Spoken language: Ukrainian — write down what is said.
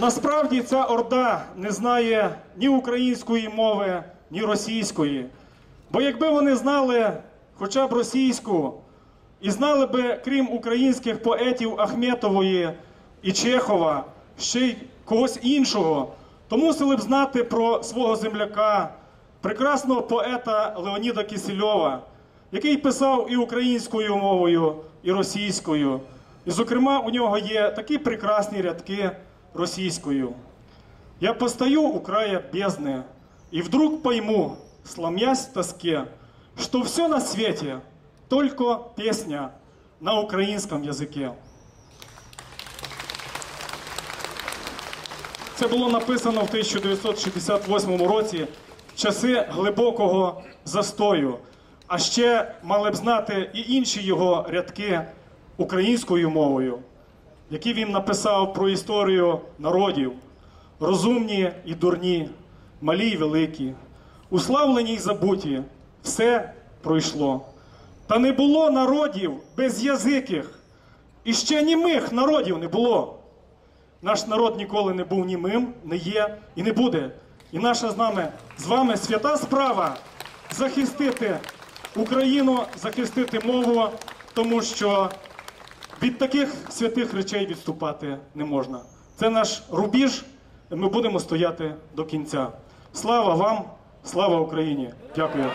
Насправді ця орда не знає ні української мови, ні російської. Бо якби вони знали хоча б російську, і знали би, крім українських поетів Ахметової і Чехова, ще й когось іншого, то мусили б знати про свого земляка, прекрасного поета Леоніда Кисельова, який писав і українською мовою, і російською. І, зокрема, у нього є такі прекрасні рядки російською. Я постою у края бездны, и вдруг пойму, сломясь в тоске, что все на свете только песня на українському язике. Це було написано в 1968 році в часи глибокого застою. А ще мали б знати і інші його рядки українською мовою, які він написав про історію народів, розумні і дурні, малі й великі, уславлені й забуті, все пройшло. Та не було народів безязиких, і ще німих народів не було. Наш народ ніколи не був німим, не є і не буде. І наша з нами з вами свята справа захистити Україну, захистити мову, тому що від таких святих речей відступати не можна. Це наш рубіж, ми будемо стояти до кінця. Слава вам, слава Україні! Дякую.